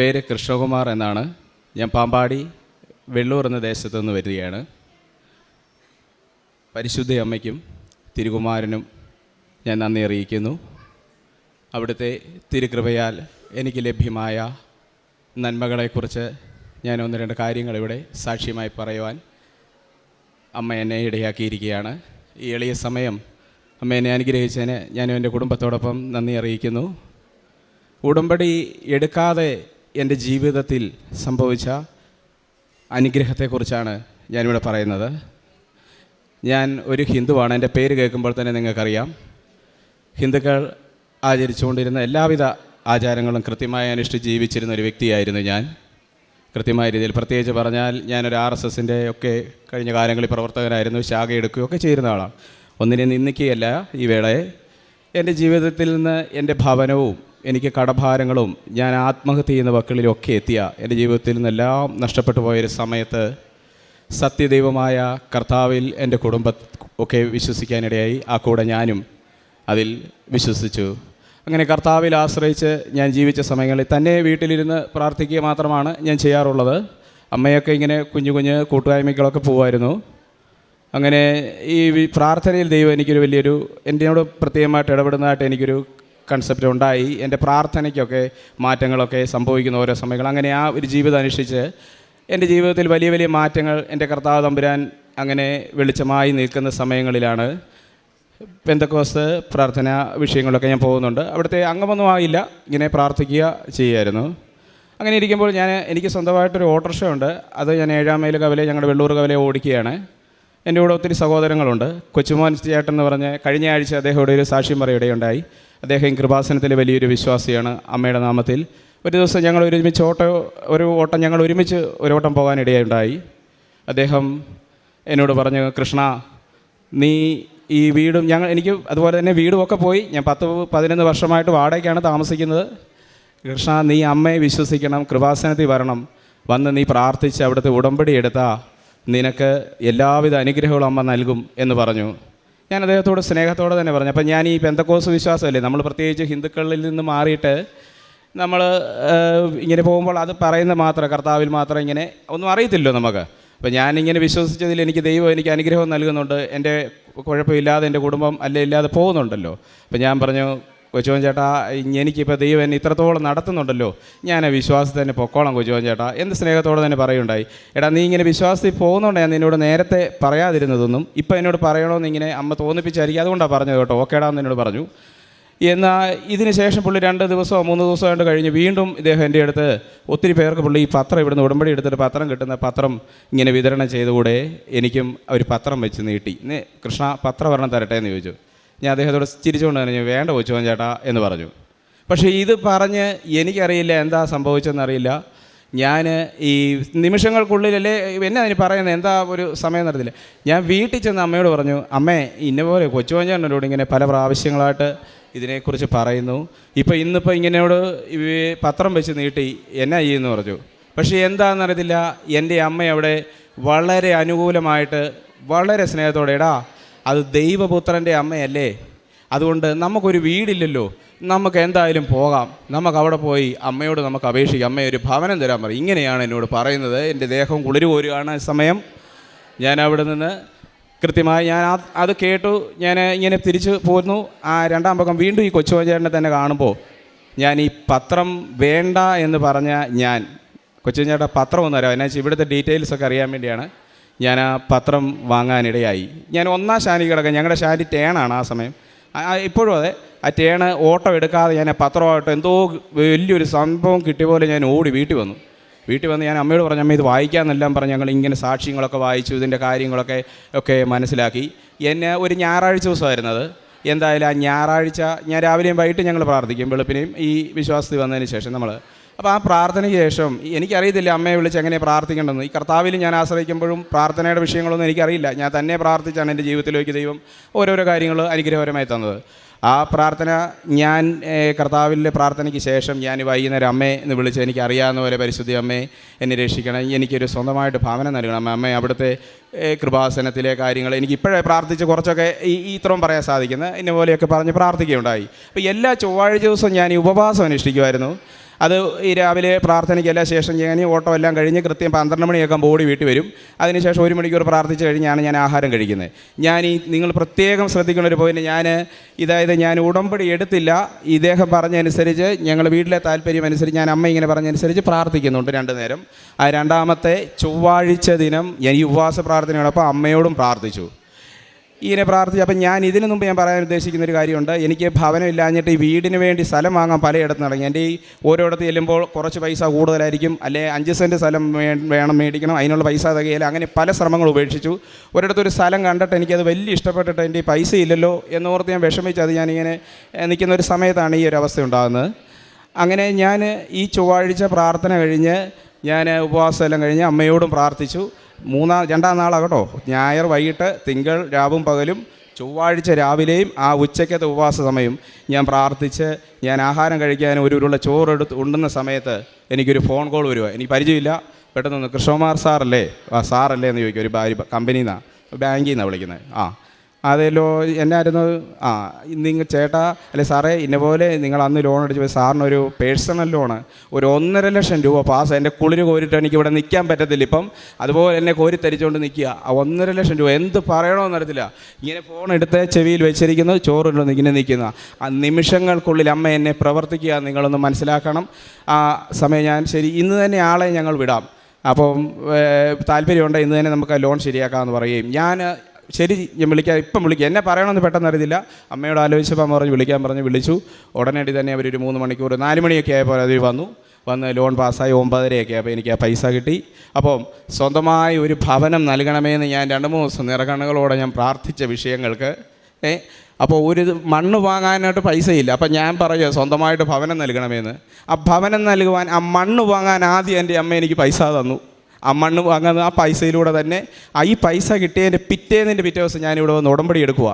പേര് കൃഷ്ണകുമാർ എന്നാണ്. ഞാൻ പാമ്പാടി വെള്ളൂർ എന്ന ദേശത്തു നിന്ന് വരികയാണ്. പരിശുദ്ധ അമ്മയ്ക്കും തിരുകുമാരനും ഞാൻ നന്ദി അറിയിക്കുന്നു. അവിടുത്തെ തിരുകൃപയാൽ എനിക്ക് ലഭ്യമായ നന്മകളെക്കുറിച്ച് ഞാൻ ഒന്ന് രണ്ട് കാര്യങ്ങൾ ഇവിടെ സാക്ഷ്യമായി പറയുവാൻ അമ്മ എന്നെ ഇടയാക്കിയിരിക്കുകയാണ്. ഈ എളിയ സമയം അമ്മ എന്നെ അനുഗ്രഹിച്ചതിന് ഞാനും എന്റെ കുടുംബത്തോടൊപ്പം നന്ദി അറിയിക്കുന്നു. ഉടമ്പടി എടുക്കാതെ എന്റെ ജീവിതത്തിൽ സംഭവിച്ച അനുഗ്രഹത്തെക്കുറിച്ചാണ് ഞാനിവിടെ പറയുന്നത്. ഞാൻ ഒരു ഹിന്ദുവാണ്. എന്റെ പേര് കേൾക്കുമ്പോൾ തന്നെ നിങ്ങൾക്കറിയാം. ഹിന്ദുക്കൾ ആചരിച്ചുകൊണ്ടിരുന്ന എല്ലാവിധ ആചാരങ്ങളും കൃത്യമായി അനുഷ്ഠിച്ച് ജീവിച്ചിരുന്ന ഒരു വ്യക്തിയായിരുന്നു ഞാൻ. കൃത്യമായ രീതിയിൽ പ്രത്യേകിച്ച് പറഞ്ഞാൽ ഞാനൊരു ആർ എസ് എസിന്റെ ഒക്കെ കഴിഞ്ഞ കാലങ്ങളിൽ പ്രവർത്തകനായിരുന്നു. ശാഖ എടുക്കുകയൊക്കെ ചെയ്യുന്ന ആളാണ്. ഒന്നിനെ നിന്ദിക്കുകയല്ല ഈ വേളയെ. എന്റെ ജീവിതത്തിൽ നിന്ന് എന്റെ ഭവനവും എനിക്ക് കടഭാരങ്ങളും ഞാൻ ആത്മഹത്യ ചെയ്യുന്ന വക്കളിലൊക്കെ എത്തിയ എന്റെ ജീവിതത്തിൽ നിന്നെല്ലാം നഷ്ടപ്പെട്ടു പോയൊരു സമയത്ത് സത്യദൈവമായ കർത്താവിൽ എന്റെ കുടുംബ ഒക്കെ വിശ്വസിക്കാനിടയായി. ആ കൂടെ ഞാനും അതിൽ വിശ്വസിച്ചു. അങ്ങനെ കർത്താവിൽ ആശ്രയിച്ച് ഞാൻ ജീവിച്ച സമയങ്ങളിൽ തന്നെ വീട്ടിലിരുന്ന് പ്രാർത്ഥിക്കുക മാത്രമാണ് ഞാൻ ചെയ്യാറുള്ളത്. അമ്മയൊക്കെ ഇങ്ങനെ കുഞ്ഞു കുഞ്ഞ് കൂട്ടുകായ്മകളൊക്കെ പോകുമായിരുന്നു അങ്ങനെ ഈ പ്രാർത്ഥനയിൽ ദൈവം എനിക്കൊരു വലിയൊരു എന്നോട് പ്രത്യേകമായിട്ട് ഇടപെടുന്നതായിട്ട് എനിക്കൊരു കൺസെപ്റ്റ് ഉണ്ടായി. എന്റെ പ്രാർത്ഥനയ്ക്കൊക്കെ മാറ്റങ്ങളൊക്കെ സംഭവിക്കുന്ന ഓരോ സമയങ്ങൾ. അങ്ങനെ ആ ഒരു ജീവിതം അനുഷ്ഠിച്ച് എന്റെ ജീവിതത്തിൽ വലിയ വലിയ മാറ്റങ്ങൾ എന്റെ കർത്താവ് തമ്പുരാൻ അങ്ങനെ വെളിച്ചമായി നിൽക്കുന്ന സമയങ്ങളിലാണ്. പെന്തക്കോസ് പ്രാർത്ഥന വിഷയങ്ങളൊക്കെ ഞാൻ പോകുന്നുണ്ട്. അവിടുത്തെ അംഗമൊന്നും ആയില്ല. ഇങ്ങനെ പ്രാർത്ഥിക്കുക ചെയ്യായിരുന്നു. അങ്ങനെ ഇരിക്കുമ്പോൾ ഞാൻ എനിക്ക് സ്വന്തമായിട്ടൊരു ഓട്ടോറിക്ഷ ഉണ്ട്. അത് ഞാൻ ഏഴാം മൈൽ കവലെ ഞങ്ങളുടെ വെള്ളൂർ കവലെ ഓടിക്കുകയാണ്. എന്റെ കൂടെ ഒത്തിരി സഹോദരങ്ങളുണ്ട്. കൊച്ചുമോൻ ചേട്ടൻ എന്ന് പറഞ്ഞ് കഴിഞ്ഞ ആഴ്ച അദ്ദേഹം ഇവിടെ ഒരു സാക്ഷ്യം പറയുകയുണ്ടായി. അദ്ദേഹം കൃപാസനത്തിലെ വലിയൊരു വിശ്വാസിയാണ് അമ്മയുടെ നാമത്തിൽ. ഒരു ദിവസം ഞങ്ങൾ ഒരുമിച്ച് ഓട്ടോ ഒരു ഓട്ടം ഞങ്ങൾ ഒരുമിച്ച് ഒരു ഓട്ടം പോകാനിടയുണ്ടായി. അദ്ദേഹം എന്നോട് പറഞ്ഞു കൃഷ്ണ നീ ഈ വീടും ഞങ്ങൾ എനിക്ക് അതുപോലെ തന്നെ വീടും ഒക്കെ പോയി. ഞാൻ പത്ത് പതിനൊന്ന് വർഷമായിട്ട് വാടകയ്ക്കാണ് താമസിക്കുന്നത്. കൃഷ്ണ നീ അമ്മയെ വിശ്വസിക്കണം കൃപാസനത്തിൽ വരണം. വന്ന് നീ പ്രാർത്ഥിച്ച് അവിടുത്തെ ഉടമ്പടി എടുത്താൽ നിനക്ക് എല്ലാവിധ അനുഗ്രഹങ്ങളും അമ്മ നൽകും എന്ന് പറഞ്ഞു. ഞാൻ അദ്ദേഹത്തോട് സ്നേഹത്തോടെ തന്നെ പറഞ്ഞു. അപ്പം ഞാൻ ഈ പെന്തക്കോസ് വിശ്വാസമല്ലേ? നമ്മൾ പ്രത്യേകിച്ച് ഹിന്ദുക്കളിൽ നിന്ന് മാറിയിട്ട് നമ്മൾ ഇങ്ങനെ പോകുമ്പോൾ അത് പറയുന്ന മാത്രം കർത്താവിൽ മാത്രം ഇങ്ങനെ ഒന്നും അറിയത്തില്ലോ നമുക്ക്. അപ്പോൾ ഞാനിങ്ങനെ വിശ്വസിച്ചതിൽ എനിക്ക് ദൈവം എനിക്ക് അനുഗ്രഹം നൽകുന്നുണ്ട്. എന്റെ കുഴപ്പമില്ലാതെ എന്റെ കുടുംബം അല്ലേ ഇല്ലാതെ പോകുന്നുണ്ടല്ലോ. അപ്പോൾ ഞാൻ പറഞ്ഞു കൊച്ചുവൻ ചേട്ടാ എനിക്കിപ്പോൾ ദൈവം എന്നെ ഇത്രത്തോളം നടത്തുന്നുണ്ടല്ലോ. ഞാൻ വിശ്വാസത്തിൽ തന്നെ പൊക്കോളാം കൊച്ചുവൻ ചേട്ടാ. എന്ത് സ്നേഹത്തോടെ തന്നെ പറയുണ്ടായി. എടാ നീ ഇങ്ങനെ വിശ്വാസത്തിൽ പോകുന്നുണ്ട് ഞാൻ നിന്നോട് നേരത്തെ പറയാതിരുന്നതൊന്നും ഇപ്പം എന്നോട് പറയണമെന്ന് ഇങ്ങനെ അമ്മ തോന്നിപ്പിച്ചായിരിക്കും. അതുകൊണ്ടാണ് പറഞ്ഞത് കേട്ടോ. ഓക്കേടാന്ന് എന്നോട് പറഞ്ഞു. എന്നാൽ ഇതിന് ശേഷം പുള്ളി രണ്ട് ദിവസമോ മൂന്ന് ദിവസമോ കണ്ട് കഴിഞ്ഞ് വീണ്ടും ഇദ്ദേഹം എന്റെ അടുത്ത് ഒത്തിരി പേർക്ക് പുള്ളി ഈ പത്രം ഇവിടുന്ന് ഉടമ്പടി എടുത്തിട്ട് പത്രം കിട്ടുന്ന പത്രം ഇങ്ങനെ വിതരണം ചെയ്തുകൂടെ എനിക്കും ഒരു പത്രം വെച്ച് നീട്ടി. "നീ കൃഷ്ണ പത്രം ഒരെണ്ണം തരട്ടെ എന്ന് ചോദിച്ചു. ഞാൻ അദ്ദേഹത്തോട് ചിരിച്ചുകൊണ്ട് പറഞ്ഞു വേണ്ട കൊച്ചുവൻ ചേട്ടാ എന്ന് പറഞ്ഞു. പക്ഷേ ഇത് പറഞ്ഞ് എനിക്കറിയില്ല എന്താ സംഭവിച്ചതെന്നറിയില്ല ഞാൻ ഈ നിമിഷങ്ങൾക്കുള്ളിലല്ലേ എന്നെ അതിന് പറയുന്നത്? എന്താ ഒരു സമയം നടത്തില്ല ഞാൻ വീട്ടിൽ ചെന്ന് അമ്മയോട് പറഞ്ഞു അമ്മേ ഇന്ന പോലെ കൊച്ചുവഞ്ചാണ്ടനോട് ഇങ്ങനെ പല പ്രാവശ്യങ്ങളായിട്ട് ഇതിനെക്കുറിച്ച് പറയുന്നു. ഇപ്പോൾ ഇന്നിപ്പോൾ ഇങ്ങനെയോട് പത്രം വെച്ച് നീട്ടി എന്നാ ചെയ്യുമെന്ന് പറഞ്ഞു. പക്ഷേ എന്താണെന്നറിയത്തില്ല എന്റെ അമ്മ അവിടെ വളരെ അനുകൂലമായിട്ട് വളരെ സ്നേഹത്തോടെ എടാ അത് ദൈവപുത്രന്റെ അമ്മയല്ലേ? അതുകൊണ്ട് നമുക്കൊരു വീടില്ലല്ലോ. നമുക്ക് എന്തായാലും പോകാം. നമുക്ക് അവിടെ പോയി അമ്മയോട് നമുക്ക് അപേക്ഷിക്കാം. അമ്മ ഒരു ഭവനം തരാൻ പറയും ഇങ്ങനെയാണ് എന്നോട് പറയുന്നത്. എന്റെ ദേഹം കുളിരു പോരുകയാണ് സമയം. ഞാൻ അവിടെ നിന്ന് കൃത്യമായി ഞാൻ അത് കേട്ടു. ഞാൻ ഇങ്ങനെ തിരിച്ചു പോരുന്നു. ആ രണ്ടാം പക്കം വീണ്ടും ഈ കൊച്ചുവഞ്ചേട്ടനെ തന്നെ കാണുമ്പോൾ ഞാൻ ഈ പത്രം വേണ്ട എന്ന് പറഞ്ഞ ഞാൻ കൊച്ചുവഞ്ചേട്ട പത്രം ഒന്ന് തരാം. എന്നാ ഇവിടുത്തെ ഡീറ്റെയിൽസൊക്കെ അറിയാൻ വേണ്ടിയാണ്. ഞാൻ ആ പത്രം വാങ്ങാനിടയായി. ഞാൻ ഒന്നാം ശാനി കിടക്കാൻ ഞങ്ങളുടെ ശാനി ടേണാണ് ആ സമയം. ഇപ്പോഴും അതെ ആ ടേണ് ഓട്ടം എടുക്കാതെ ഞാൻ പത്രമായിട്ട് എന്തോ വലിയൊരു സംഭവം കിട്ടിയ പോലെ ഞാൻ ഓടി വീട്ടിൽ വന്നു. വീട്ടിൽ വന്ന് ഞാൻ അമ്മയോട് പറഞ്ഞു അമ്മ ഇത് വായിക്കാമെന്നെല്ലാം പറഞ്ഞ് ഞങ്ങൾ ഇങ്ങനെ സാക്ഷ്യങ്ങളൊക്കെ വായിച്ചു ഇതിന്റെ കാര്യങ്ങളൊക്കെ ഒക്കെ മനസ്സിലാക്കി. എന്നെ ഒരു ഞായറാഴ്ച ദിവസമായിരുന്നത് എന്തായാലും ആ ഞായറാഴ്ച ഞാൻ രാവിലെയും വൈകിട്ട് ഞങ്ങൾ പ്രാർത്ഥിക്കും വെളുപ്പിനെയും ഈ വിശ്വാസത്തിൽ വന്നതിന് ശേഷം നമ്മൾ അപ്പോൾ ആ പ്രാർത്ഥനയ്ക്ക് ശേഷം എനിക്കറിയത്തില്ല അമ്മയെ വിളിച്ച് എങ്ങനെ പ്രാർത്ഥിക്കേണ്ടതെന്ന്. ഈ കർത്താവിൽ ഞാൻ ആശ്രയിക്കുമ്പോഴും പ്രാർത്ഥനയുടെ വിഷയങ്ങളൊന്നും എനിക്കറിയില്ല. ഞാൻ തന്നെ പ്രാർത്ഥിച്ചാണ് എന്റെ ജീവിതത്തിലേക്ക് ദൈവം ഓരോരോ കാര്യങ്ങൾ അനുഗ്രഹപരമായി തന്നത്. ആ പ്രാർത്ഥന ഞാൻ കർത്താവിലെ പ്രാർത്ഥനയ്ക്ക് ശേഷം ഞാൻ വൈകുന്നേരം അമ്മയെ എന്ന് വിളിച്ച് എനിക്ക് അറിയാവുന്ന പോലെ പരിശുദ്ധി അമ്മയെ എന്നെ രക്ഷിക്കണം. എനിക്കൊരു സ്വന്തമായിട്ട് ഭാവന നൽകണം. അമ്മ അവിടുത്തെ കൃപാസനത്തിലെ കാര്യങ്ങൾ എനിക്ക് ഇപ്പോഴേ പ്രാർത്ഥിച്ച് കുറച്ചൊക്കെ ഈ ഇത്രയും പറയാൻ സാധിക്കുന്നത്. ഇന്ന പോലെയൊക്കെ പറഞ്ഞ് പ്രാർത്ഥിക്കുകയുണ്ടായി. അപ്പോൾ എല്ലാ ചൊവ്വാഴ്ച ദിവസവും ഞാൻ ഈ ഉപവാസം അനുഷ്ഠിക്കുമായിരുന്നു. അത് ഈ രാവിലെ പ്രാർത്ഥനയ്ക്കെല്ലാം ശേഷം ഞാൻ ഓട്ടോ എല്ലാം കഴിഞ്ഞ് കൃത്യം പന്ത്രണ്ട് മണിയൊക്കെ ബോഡി വീട്ടിൽ വരും. അതിനുശേഷം ഒരു മണിക്കൂർ പ്രാർത്ഥിച്ച് കഴിഞ്ഞാണ് ഞാൻ ആഹാരം കഴിക്കുന്നത്. ഞാൻ ഈ നിങ്ങൾ പ്രത്യേകം ശ്രദ്ധിക്കുന്ന ഒരു പോയിന്റ് ഞാൻ ഇതായത് ഞാൻ ഉടമ്പടി എടുത്തില്ല. ഇദ്ദേഹം പറഞ്ഞനുസരിച്ച് ഞങ്ങൾ വീട്ടിലെ താല്പര്യം അനുസരിച്ച് ഞാൻ അമ്മ ഇങ്ങനെ പറഞ്ഞനുസരിച്ച് പ്രാർത്ഥിക്കുന്നുണ്ട് രണ്ട് നേരം. ആ രണ്ടാമത്തെ ചൊവ്വാഴ്ച ദിനം ഞാൻ ഈ ഉപവാസ പ്രാർത്ഥനയോടൊപ്പം അമ്മയോടും പ്രാർത്ഥിച്ചു. ഇങ്ങനെ പ്രാർത്ഥിച്ചു. അപ്പം ഞാൻ ഇതിനു മുമ്പ് ഞാൻ പറയാൻ ഉദ്ദേശിക്കുന്ന ഒരു കാര്യമുണ്ട്. എനിക്ക് ഭവനം ഇല്ലാഞ്ഞിട്ട് ഈ വീടിന് വേണ്ടി സ്ഥലം വാങ്ങാൻ പലയിടത്ത് നടങ്ങി എന്റെ ഈ ഓരോയിടത്ത് ചെല്ലുമ്പോൾ കുറച്ച് പൈസ കൂടുതലായിരിക്കും. അല്ലെ അഞ്ച് സെന്റ് സ്ഥലം വേണം മേടിക്കണം. അതിനുള്ള പൈസ തകയില്ല അങ്ങനെ പല ശ്രമങ്ങൾ ഉപേക്ഷിച്ചു. ഒരിടത്ത് ഒരു സ്ഥലം കണ്ടിട്ട് എനിക്കത് വലിയ ഇഷ്ടപ്പെട്ടിട്ട് എന്റെ പൈസ ഇല്ലല്ലോ എന്നോർത്ത് ഞാൻ വിഷമിച്ച് അത് ഞാനിങ്ങനെ നിൽക്കുന്ന ഒരു സമയത്താണ് ഈ ഒരു അവസ്ഥ ഉണ്ടാകുന്നത്. അങ്ങനെ ഞാൻ ഈ ചൊവ്വാഴ്ച പ്രാർത്ഥന കഴിഞ്ഞ് ഞാൻ ഉപവാസം എല്ലാം കഴിഞ്ഞ് അമ്മയോടും പ്രാർത്ഥിച്ചു. മൂന്നാം രണ്ടാം നാളാണ് കേട്ടോ ഞായർ വൈകിട്ട് തിങ്കൾ രാവും പകലും ചൊവ്വാഴ്ച രാവിലെയും ആ ഉച്ചയ്ക്കത്തെ ഉപവാസ സമയം ഞാൻ പ്രാർത്ഥിച്ച് ഞാൻ ആഹാരം കഴിക്കാൻ ഒരു ഉരുള ചോറെടുത്ത് ഉണ്ടുന്ന സമയത്ത് എനിക്കൊരു ഫോൺ കോൾ വരുക എനിക്ക് പരിചയമില്ല. പെട്ടെന്ന് കൃഷ്ണകുമാർ സാറല്ലേ? ആ സാറല്ലേ എന്ന് ചോദിക്കും. ഒരു കമ്പനിയിൽ നിന്നാണ് ബാങ്കിൽ നിന്നാണ് വിളിക്കുന്നത്. ആ. അതേലോ എന്നായിരുന്നു? ആ നിങ്ങൾ ചേട്ടാ അല്ലെ സാറേ ഇന്ന പോലെ നിങ്ങൾ അന്ന് ലോൺ അടിച്ച് പോയി സാറിനൊരു പേഴ്സണൽ ലോണ് ഒരു ഒന്നര ലക്ഷം രൂപ പാസ് എന്റെ കുളിര് കോരിട്ട് എനിക്ക് ഇവിടെ നിൽക്കാൻ പറ്റത്തില്ല. ഇപ്പം അതുപോലെ എന്നെ കോരി തരിച്ചുകൊണ്ട് നിൽക്കുക ആ ഒന്നര ലക്ഷം രൂപ എന്ത് പറയണമെന്ന് അറിയത്തില്ല. ഇങ്ങനെ ഫോൺ എടുത്ത് ചെവിയിൽ വെച്ചിരിക്കുന്നു ചോറിലൊന്ന് ഇങ്ങനെ നിൽക്കുന്ന. ആ നിമിഷങ്ങൾക്കുള്ളിൽ അമ്മ എന്നെ പ്രവർത്തിക്കുക നിങ്ങളൊന്ന് മനസ്സിലാക്കണം. ആ സമയം ഞാൻ ശരി ഇന്ന് തന്നെ ആളെ ഞങ്ങൾ വിടാം. അപ്പം താല്പര്യമുണ്ട് ഇന്ന് തന്നെ നമുക്ക് ലോൺ ശരിയാക്കാമെന്ന് പറയുകയും. ഞാൻ ശരി ഞാൻ വിളിക്കാം. ഇപ്പം വിളിക്കാം. എന്നെ പറയണമെന്ന് പെട്ടെന്ന് അറിയത്തില്ല. അമ്മയോട് ആലോചിച്ചപ്പോൾ അമ്മ പറഞ്ഞു വിളിക്കാൻ പറഞ്ഞ് വിളിച്ചു. ഉടനടി തന്നെ അവരൊരു മൂന്ന് മണിക്കൂർ നാല് മണിയൊക്കെ ആയപ്പോൾ അവർ വന്നു. വന്ന് ലോൺ പാസ്സായി ഒമ്പതരയൊക്കെ അപ്പോൾ എനിക്ക് ആ പൈസ കിട്ടി. അപ്പം സ്വന്തമായി ഒരു ഭവനം നൽകണമെന്ന് ഞാൻ രണ്ട് മൂന്ന് ദിവസം നിറകണ്ണുകളോടെ ഞാൻ പ്രാർത്ഥിച്ച വിഷയങ്ങൾക്ക് ഏ അപ്പോൾ ഒരു മണ്ണ് വാങ്ങാനായിട്ട് പൈസയില്ല. അപ്പം ഞാൻ പറയുക സ്വന്തമായിട്ട് ഭവനം നൽകണമെന്ന്. ആ ഭവനം നൽകുവാൻ ആ മണ്ണ് വാങ്ങാൻ ആദ്യം എന്റെ അമ്മ എനിക്ക് പൈസ തന്നു. ആ മണ്ണ് വാങ്ങുന്ന ആ പൈസയിലൂടെ തന്നെ. ആ ഈ പൈസ കിട്ടിയതിന്റെ പിറ്റേന്നിന്റെ പിറ്റേ ദിവസം ഞാനിവിടെ വന്ന് ഉടമ്പടി എടുക്കുക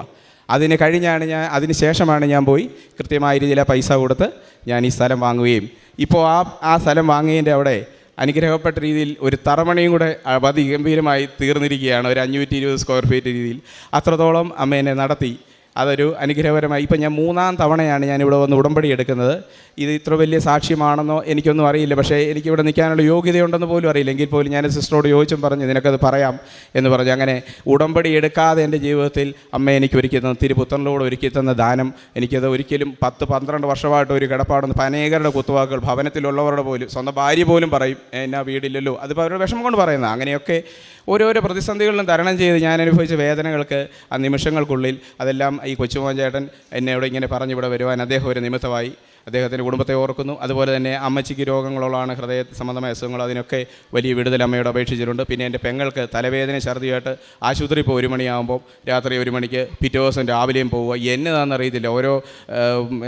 അതിന് കഴിഞ്ഞാണ് ഞാൻ അതിന് ശേഷമാണ് ഞാൻ പോയി കൃത്യമായ രീതിയിൽ ആ പൈസ കൊടുത്ത് ഞാൻ ഈ സ്ഥലം വാങ്ങുകയും. ഇപ്പോൾ ആ ആ സ്ഥലം വാങ്ങിയതിന്റെ അവിടെ അനുഗ്രഹപ്പെട്ട രീതിയിൽ ഒരു തറമണിയും കൂടെ അതിഗംഭീരമായി തീർന്നിരിക്കുകയാണ്. ഒരു അഞ്ഞൂറ്റി ഇരുപത് സ്ക്വയർ ഫീറ്റ് രീതിയിൽ. അത്രത്തോളം അമ്മ എന്നെ നടത്തി. അതൊരു അനുഗ്രഹപരമായി. ഇപ്പം ഞാൻ മൂന്നാം തവണയാണ് ഞാൻ ഇവിടെ വന്ന് ഉടമ്പടി എടുക്കുന്നത്. ഇത് ഇത്ര വലിയ സാക്ഷ്യമാണെന്നോ എനിക്കൊന്നും അറിയില്ല. പക്ഷേ എനിക്കിവിടെ നിൽക്കാനുള്ള യോഗ്യതയുണ്ടെന്ന് പോലും അറിയില്ല. എങ്കിൽ പോലും ഞാൻ സിസ്റ്ററോട് ചോദിച്ചും പറഞ്ഞു നിനക്കത് പറയാം എന്ന് പറഞ്ഞു. അങ്ങനെ ഉടമ്പടി എടുക്കാതെ എന്റെ ജീവിതത്തിൽ അമ്മ എനിക്ക് ഒരുക്കി തന്ന തിരുപുത്രനിലൂടെ ഒരുക്കി തന്ന ദാനം എനിക്കത് ഒരിക്കലും പത്ത് പന്ത്രണ്ട് വർഷമായിട്ട് ഒരു കിടപ്പാടെന്ന് അനേകരുടെ കുത്തുവാക്കുകൾ ഭവനത്തിലുള്ളവരുടെ പോലും സ്വന്തം ഭാര്യ പോലും പറയും എന്നാ വീടില്ലല്ലോ. അതിപ്പോൾ അവരുടെ വിഷമം കൊണ്ട് പറയുന്നത്. അങ്ങനെയൊക്കെ ഓരോരോ പ്രതിസന്ധികളിലും തരണം ചെയ്ത് ഞാൻ അനുഭവിച്ച വേദനകൾക്ക് ആ നിമിഷങ്ങൾക്കുള്ളിൽ അതെല്ലാം ഈ കൊച്ചുമോൻ ചേട്ടൻ എന്നെ ഇവിടെ ഇങ്ങനെ പറഞ്ഞ് ഇവിടെ വരുവാൻ അദ്ദേഹം ഒരു നിമിത്തമായി. അദ്ദേഹത്തിന്റെ കുടുംബത്തെ ഓർക്കുന്നു. അതുപോലെ തന്നെ അമ്മച്ചിക്ക് രോഗങ്ങളുള്ളതാണ് ഹൃദയ സംബന്ധമായ അസുഖങ്ങൾ. അതിനൊക്കെ വലിയ വിടുതൽ അമ്മയോട് അപേക്ഷിച്ചിട്ടുണ്ട്. പിന്നെ എന്റെ പെങ്ങൾക്ക് തലവേദന ഛർദിയായിട്ട് ആശുപത്രി ഇപ്പോൾ ഒരു മണിയാകുമ്പോൾ രാത്രി ഒരു മണിക്ക് പിറ്റേ ദിവസം രാവിലെയും പോവുക. എന്നതാണെന്ന് അറിയത്തില്ല. ഓരോ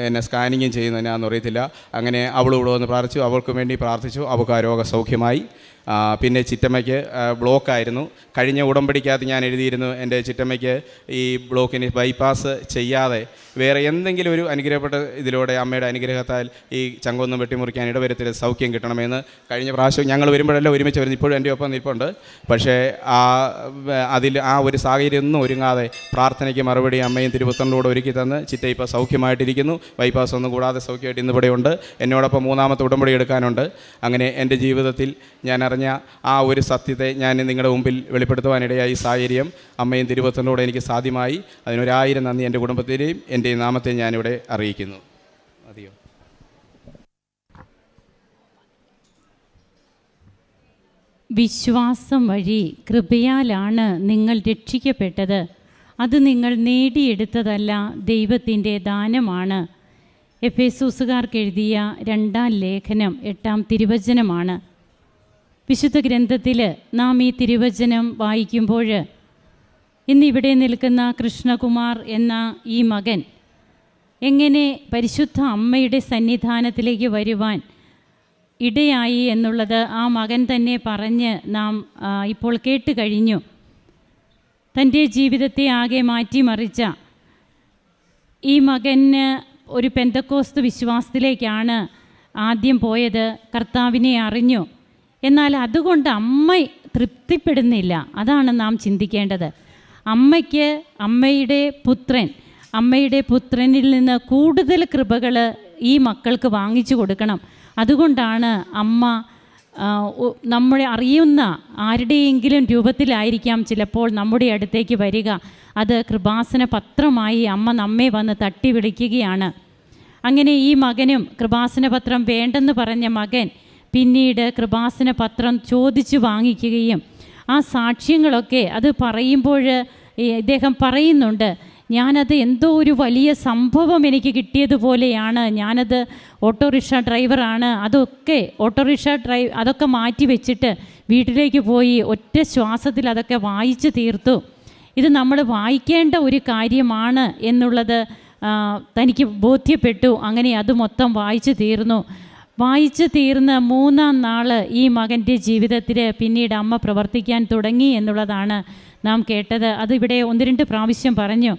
എന്നെ സ്കാനിങ്ങും ചെയ്യുന്നതിനാണെന്ന് അറിയത്തില്ല. അങ്ങനെ അവൾ ഇവിടെ വന്ന് പ്രാർത്ഥിച്ചു. അവൾക്ക് വേണ്ടി പ്രാർത്ഥിച്ചു. അവൾക്ക് ആ രോഗ സൗഖ്യമായി ആ, പിന്നെ ചിറ്റമ്മയ്ക്ക് ബ്ലോക്കായിരുന്നു. കഴിഞ്ഞ ഉടമ്പടിക്കകത്ത് ഞാൻ എഴുതിയിരുന്നു എന്റെ ചിറ്റമ്മയ്ക്ക് ഈ ബ്ലോക്കിന് ബൈപ്പാസ് ചെയ്യാതെ വേറെ എന്തെങ്കിലും ഒരു അനുഗ്രഹപ്പെട്ട ഇതിലൂടെ അമ്മയുടെ അനുഗ്രഹത്താൽ ഈ ചങ്കൊന്നും വെട്ടിമുറിക്കാൻ ഇടവരുത്തിൽ സൗഖ്യം കിട്ടണമെന്ന് കഴിഞ്ഞ പ്രാവശ്യം ഞങ്ങൾ വരുമ്പോഴെല്ലാം ഒരുമിച്ച് വരുന്നു. ഇപ്പോഴും എന്റെ ഒപ്പം നിൽപ്പുണ്ട്. പക്ഷേ ആ അതിൽ ആ ഒരു സാഹചര്യം ഒന്നും ഒരുങ്ങാതെ പ്രാർത്ഥനയ്ക്ക് മറുപടി അമ്മയും തിരുപുത്രനോട് ഒരുക്കി തന്ന് ചിറ്റ ഇപ്പോൾ സൗഖ്യമായിട്ടിരിക്കുന്നു. ബൈപ്പാസ് ഒന്നും കൂടാതെ സൗഖ്യമായിട്ട് ഇന്നിവിടെയുണ്ട് എന്നോടൊപ്പം മൂന്നാമത്തെ ഉടമ്പടി എടുക്കാനുണ്ട്. അങ്ങനെ എന്റെ ജീവിതത്തിൽ ഞാൻ അറിഞ്ഞ ആ ഒരു സത്യത്തെ ഞാൻ നിങ്ങളുടെ മുമ്പിൽ വെളിപ്പെടുത്തുവാനിടയായി സാഹചര്യം അമ്മയും തിരുവത്തനോടെ എനിക്ക് സാധ്യമായി. അതിനൊരായിരം നന്ദി എന്റെ കുടുംബത്തിന്റെയും എന്റെ നാമത്തെ ഞാനിവിടെ അറിയിക്കുന്നു. മതിയോ? വിശ്വാസം വഴി കൃപയാലാണ് നിങ്ങൾ രക്ഷിക്കപ്പെട്ടത്. അത് നിങ്ങൾ നേടിയെടുത്തതല്ല ദൈവത്തിന്റെ ദാനമാണ്. എഫേസൂസുകാർക്ക് എഴുതിയ രണ്ടാം ലേഖനം എട്ടാം തിരുവചനമാണ്. വിശുദ്ധ ഗ്രന്ഥത്തിൽ നാം ഈ തിരുവചനം വായിക്കുമ്പോൾ ഇന്നിവിടെ നിൽക്കുന്ന കൃഷ്ണകുമാർ എന്ന ഈ മകൻ എങ്ങനെ പരിശുദ്ധ അമ്മയുടെ സന്നിധാനത്തിലേക്ക് വരുവാൻ ഇടയായി എന്നുള്ളത് ആ മകൻ തന്നെ പറഞ്ഞ് നാം ഇപ്പോൾ കേട്ട് കഴിഞ്ഞു. തന്റെ ജീവിതത്തെ ആകെ മാറ്റിമറിച്ച ഈ മകന് ഒരു പെന്തക്കോസ്ത് വിശ്വാസത്തിലേക്കാണ് ആദ്യം പോയത്. കർത്താവിനെ അറിഞ്ഞു. എന്നാൽ അതുകൊണ്ട് അമ്മ തൃപ്തിപ്പെടുന്നില്ല. അതാണ് നാം ചിന്തിക്കേണ്ടത്. അമ്മയ്ക്ക് അമ്മയുടെ പുത്രൻ അമ്മയുടെ പുത്രനിൽ നിന്ന് കൂടുതൽ കൃപകൾ ഈ മക്കൾക്ക് വാങ്ങിച്ചു കൊടുക്കണം. അതുകൊണ്ടാണ് അമ്മ നമ്മളെ അറിയുന്ന ആരുടെയെങ്കിലും രൂപത്തിലായിരിക്കാം ചിലപ്പോൾ നമ്മുടെ അടുത്തേക്ക് വരിക. അത് കൃപാസന പത്രമായി അമ്മ നമ്മെ വന്ന് തട്ടി വിളിക്കുകയാണ് അങ്ങനെ ഈ മകനും കൃപാസന പത്രം വേണ്ടെന്ന് പറഞ്ഞ മകൻ പിന്നീട് കൃപാസന പത്രം ചോദിച്ചു വാങ്ങിക്കുകയും ആ സാക്ഷ്യങ്ങളൊക്കെ അത് പറയുമ്പോൾ ഇദ്ദേഹം പറയുന്നുണ്ട് ഞാനത് എന്തോ ഒരു വലിയ സംഭവം എനിക്ക് കിട്ടിയതുപോലെയാണ്. ഞാനത് ഓട്ടോറിക്ഷ ഡ്രൈവറാണ്. അതൊക്കെ ഓട്ടോറിക്ഷ ഡ്രൈവ് അതൊക്കെ മാറ്റി വെച്ചിട്ട് വീട്ടിലേക്ക് പോയി ഒറ്റ ശ്വാസത്തിൽ അതൊക്കെ വായിച്ചു തീർത്തു. ഇത് നമ്മൾ വായിക്കേണ്ട ഒരു കാര്യമാണ് എന്നുള്ളത് തനിക്ക് ബോധ്യപ്പെട്ടു. അങ്ങനെ അത് മൊത്തം വായിച്ചു തീർന്നു. വായിച്ചു തീർന്ന മൂന്നാം നാൾ ഈ മകന്റെ ജീവിതത്തിൽ പിന്നീട് അമ്മ പ്രവർത്തിക്കാൻ തുടങ്ങി എന്നുള്ളതാണ് നാം കേട്ടത്. അതിവിടെ ഒന്ന് രണ്ട് പ്രാവശ്യം പറഞ്ഞു.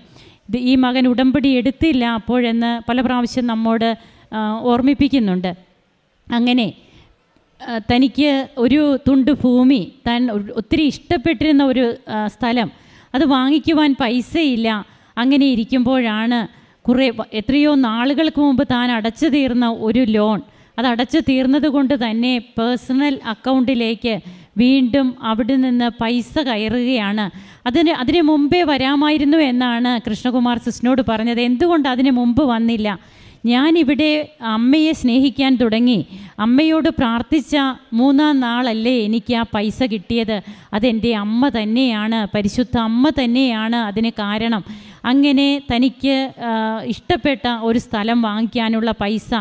ഈ മകൻ ഉടമ്പടി എടുത്തില്ല അപ്പോഴെന്ന് പല പ്രാവശ്യം നമ്മോട് ഓർമ്മിപ്പിക്കുന്നുണ്ട്. അങ്ങനെ തനിക്ക് ഒരു തുണ്ട് ഭൂമി താൻ ഒത്തിരി ഇഷ്ടപ്പെട്ടിരുന്ന ഒരു സ്ഥലം അത് വാങ്ങിക്കുവാൻ പൈസയില്ല. അങ്ങനെ ഇരിക്കുമ്പോഴാണ് കുറേ എത്രയോ നാളുകൾക്ക് മുമ്പ് താൻ അടച്ചു തീർന്ന ഒരു ലോൺ അത് അടച്ചു തീർന്നത് കൊണ്ട് തന്നെ പേഴ്സണൽ അക്കൗണ്ടിലേക്ക് വീണ്ടും അവിടെ നിന്ന് പൈസ കയറുകയാണ്. അതിന് അതിന് മുമ്പേ വരാമായിരുന്നു എന്നാണ് കൃഷ്ണകുമാർ സിസ്നോട് പറഞ്ഞത്. എന്തുകൊണ്ട് അതിന് മുമ്പ് വന്നില്ല? ഞാനിവിടെ അമ്മയെ സ്നേഹിക്കാൻ തുടങ്ങി. അമ്മയോട് പ്രാർത്ഥിച്ച മൂന്നാം നാളല്ലേ എനിക്ക് ആ പൈസ കിട്ടിയത്. അതെന്റെ അമ്മ തന്നെയാണ് പരിശുദ്ധ അമ്മ തന്നെയാണ് അതിന് കാരണം. അങ്ങനെ തനിക്ക് ഇഷ്ടപ്പെട്ട ഒരു സ്ഥലം വാങ്ങിക്കാനുള്ള പൈസ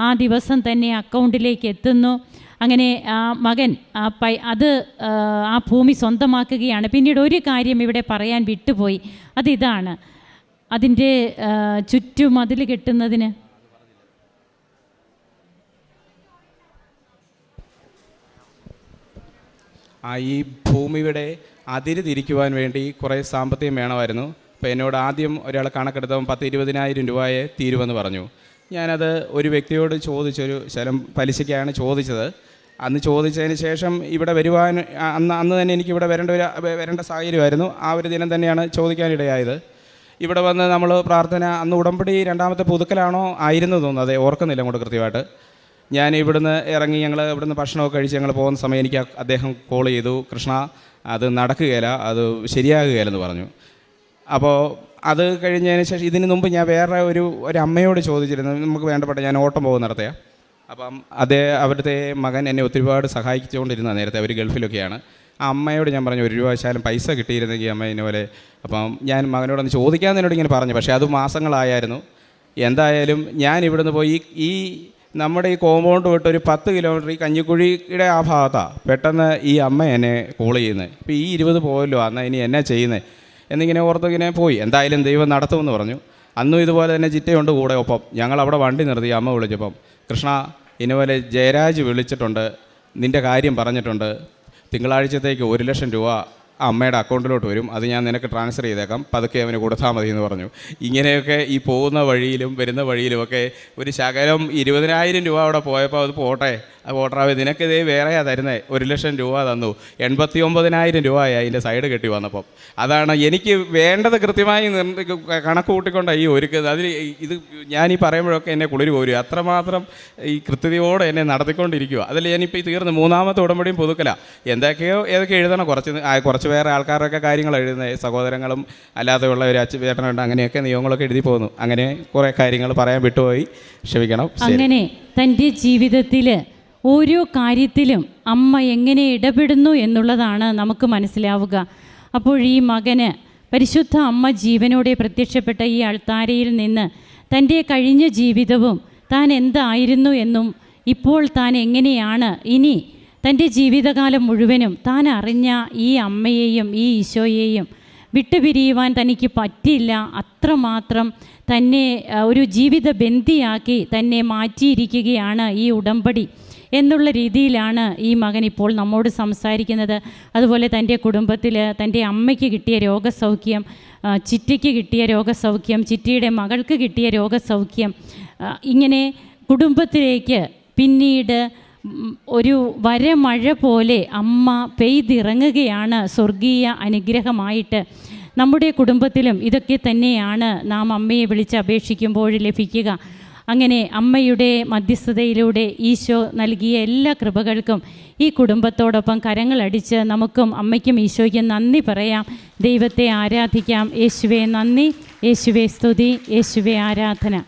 ആ ദിവസം തന്നെ അക്കൗണ്ടിലേക്ക് എത്തുന്നു. അങ്ങനെ ആ മകൻ ആ പൈ അത് ആ, ഭൂമി സ്വന്തമാക്കുകയാണ്. പിന്നീട് ഒരു കാര്യം ഇവിടെ പറയാൻ വിട്ടുപോയി. അതിതാണ് അതിന്റെ ചുറ്റും അതിൽ കെട്ടുന്നതിന്. ആ ഈ ഭൂമിയുടെ അതിര് തിരിക്കുവാൻ വേണ്ടി കുറേ സാമ്പത്തികം വേണമായിരുന്നു. അപ്പോൾ എന്നോട് ആദ്യം ഒരാൾ കണക്കെടുത്തവൻ പത്ത് ഇരുപതിനായിരം രൂപയെ തീരുമെന്ന് പറഞ്ഞു. ഞാനത് ഒരു വ്യക്തിയോട് ചോദിച്ചൊരു ശലം പലിശയ്ക്കാണ് ചോദിച്ചത്. അന്ന് ചോദിച്ചതിന് ശേഷം ഇവിടെ വരുവാൻ അന്ന് അന്ന് തന്നെ എനിക്ക് ഇവിടെ വരേണ്ട ഒരു വരേണ്ട സാഹചര്യമായിരുന്നു. ആ ഒരു ദിനം തന്നെയാണ് ചോദിക്കാനിടയായത്. ഇവിടെ വന്ന് നമ്മൾ പ്രാർത്ഥന അന്ന് ഉടമ്പടി രണ്ടാമത്തെ പുതുക്കലാണോ ആയിരുന്നു തോന്നുന്നു അതെ ഓർക്കുന്നില്ല അങ്ങോട്ട് കൃത്യമായിട്ട്. ഞാൻ ഇവിടുന്ന് ഇറങ്ങി ഞങ്ങൾ ഇവിടുന്ന് ഭക്ഷണമൊക്കെ കഴിച്ച് ഞങ്ങൾ പോകുന്ന സമയം എനിക്ക് അദ്ദേഹം കോൾ ചെയ്തു കൃഷ്ണ അത് നടക്കുകയില്ല അത് ശരിയാകുകയില്ലെന്ന് പറഞ്ഞു. അപ്പോൾ അത് കഴിഞ്ഞതിന് ശേഷം ഇതിന് മുമ്പ് ഞാൻ വേറെ ഒരു ഒരു അമ്മയോട് ചോദിച്ചിരുന്നു നമുക്ക് വേണ്ടപ്പെട്ട ഞാൻ ഓട്ടം പോകുന്നിടത്തെയാ അപ്പം അതേ അവിടുത്തെ മകൻ എന്നെ ഒത്തിരിപാട് സഹായിച്ചുകൊണ്ടിരുന്ന നേരത്തെ അവർ ഗൾഫിലൊക്കെയാണ്. ആ അമ്മയോട് ഞാൻ പറഞ്ഞു ഒരു രൂപ ശാലം പൈസ കിട്ടിയിരുന്നെങ്കിൽ അമ്മ ഇന്നെ പോലെ. അപ്പം ഞാൻ മകനോടൊന്ന് ചോദിക്കാമെന്ന് എന്നോട് ഇങ്ങനെ പറഞ്ഞു പക്ഷേ അത് മാസങ്ങളായായിരുന്നു. എന്തായാലും ഞാൻ ഇവിടുന്ന് പോയി ഈ നമ്മുടെ ഈ കോമ്പൗണ്ട് വിട്ട് ഒരു പത്ത് കിലോമീറ്റർ ഈ കഞ്ഞിക്കുഴിയുടെ ആ ഭാഗത്താണ് പെട്ടെന്ന് ഈ അമ്മ എന്നെ കോൾ ചെയ്യുന്നത് ഇപ്പം ഈ ഇരുപത് പോയല്ലോ അന്ന് ഇനി എന്നാ ചെയ്യുന്നത് എന്നിങ്ങനെ ഓർത്തിങ്ങനെ പോയി. എന്തായാലും ദൈവം നടത്തുമെന്ന് പറഞ്ഞു. അന്നും ഇതുപോലെ തന്നെ ചിറ്റയുണ്ട് കൂടെ ഒപ്പം. ഞങ്ങൾ അവിടെ വണ്ടി നിർത്തി അമ്മ വിളിച്ചപ്പം കൃഷ്ണ ഇതുപോലെ ജയരാജ് വിളിച്ചിട്ടുണ്ട്. നിന്റെ കാര്യം പറഞ്ഞിട്ടുണ്ട്. തിങ്കളാഴ്ചത്തേക്ക് ഒരു ലക്ഷം രൂപ അമ്മയുടെ അക്കൗണ്ടിലോട്ട് വരും. അത് ഞാൻ നിനക്ക് ട്രാൻസ്ഫർ ചെയ്തേക്കാം. പതുക്കെ അവന് കൊടുത്താൽ മതി എന്ന് പറഞ്ഞു. ഇങ്ങനെയൊക്കെ ഈ പോകുന്ന വഴിയിലും വരുന്ന വഴിയിലുമൊക്കെ ഒരു ശകലം ഇരുപതിനായിരം രൂപ അവിടെ പോയപ്പോൾ അത് പോട്ടെ. അത് പോട്ടറാവേ നിനക്കിതേ വേറെയാ തരുന്നേ. ഒരു ലക്ഷം രൂപ തന്നു. എൺപത്തി ഒമ്പതിനായിരം രൂപയായി അതിന്റെ സൈഡ് കെട്ടി വന്നപ്പം. അതാണ് എനിക്ക് വേണ്ടത് കൃത്യമായി കണക്ക് കൂട്ടിക്കൊണ്ടാണ് ഈ ഒരുക്കുന്നത്. അതിൽ ഇത് ഞാൻ ഈ പറയുമ്പോഴൊക്കെ എന്നെ കുളിര് പോരും അത്രമാത്രം ഈ കൃത്യതയോടെ എന്നെ നടത്തിക്കൊണ്ടിരിക്കുക. അതിൽ ഞാനിപ്പോൾ ഈ തീർന്ന് മൂന്നാമത്തെ ഉടമ്പടിയും പുതുക്കല. എന്തൊക്കെയോ ഏതൊക്കെ എഴുതണം. കുറച്ച് കുറച്ച് വേറെ ആൾക്കാരൊക്കെ കാര്യങ്ങൾ എഴുതുന്നത് സഹോദരങ്ങളും അല്ലാതെയുള്ള ഒരു അച്ഛൻ ചേട്ടനുണ്ട്. അങ്ങനെയൊക്കെ നിയമങ്ങളൊക്കെ എഴുതി പോകുന്നു. അങ്ങനെ കുറേ കാര്യങ്ങൾ പറയാൻ വിട്ടുപോയി. ക്ഷമിക്കണം. അങ്ങനെ തന്റെ ജീവിതത്തിൽ ഓരോ കാര്യത്തിലും അമ്മ എങ്ങനെ ഇടപെടുന്നു എന്നുള്ളതാണ് നമുക്ക് മനസ്സിലാവുക. അപ്പോൾ ഈ മകന് പരിശുദ്ധ അമ്മ ജീവനോടെ പ്രത്യക്ഷപ്പെട്ട ഈ അൾത്താരയിൽ നിന്ന് തന്റെ കഴിഞ്ഞ ജീവിതവും താൻ എന്തായിരുന്നു എന്നും ഇപ്പോൾ താൻ എങ്ങനെയാണ് ഇനി തന്റെ ജീവിതകാലം മുഴുവനും താൻ അറിഞ്ഞ ഈ അമ്മയെയും ഈ ഈശോയെയും വിട്ടുപിരിയുവാൻ തനിക്ക് പറ്റില്ല. അത്രമാത്രം തന്നെ ഒരു ജീവിത ബന്ധിയാക്കി തന്നെ മാറ്റിയിരിക്കുകയാണ് ഈ ഉടമ്പടി. എന്നുള്ള രീതിയിലാണ് ഈ മകൻ ഇപ്പോൾ നമ്മോട് സംസാരിക്കുന്നത്. അതുപോലെ തന്റെ കുടുംബത്തിൽ തന്റെ അമ്മയ്ക്ക് കിട്ടിയ രോഗസൗഖ്യം ചിറ്റയ്ക്ക് കിട്ടിയ രോഗസൗഖ്യം ചിറ്റിയുടെ മകൾക്ക് കിട്ടിയ രോഗസൗഖ്യം ഇങ്ങനെ കുടുംബത്തിലേക്ക് പിന്നീട് ഒരു വരമഴ പോലെ അമ്മ പെയ്തിറങ്ങുകയാണ് സ്വർഗീയ അനുഗ്രഹമായിട്ട്. നമ്മുടെ കുടുംബത്തിലും ഇതൊക്കെ തന്നെയാണ് നാം അമ്മയെ വിളിച്ച് അപേക്ഷിക്കുമ്പോൾ ലഭിക്കുക. അങ്ങനെ അമ്മയുടെ മധ്യസ്ഥതയിലൂടെ ഈശോ നൽകിയ എല്ലാ കൃപകൾക്കും ഈ കുടുംബത്തോടൊപ്പം കരങ്ങളടിച്ച് നമുക്കും അമ്മയ്ക്കും ഈശോയ്ക്ക് നന്ദി പറയാം. ദൈവത്തെ ആരാധിക്കാം. യേശുവെ നന്ദി. യേശുവെ സ്തുതി. യേശുവെ ആരാധന.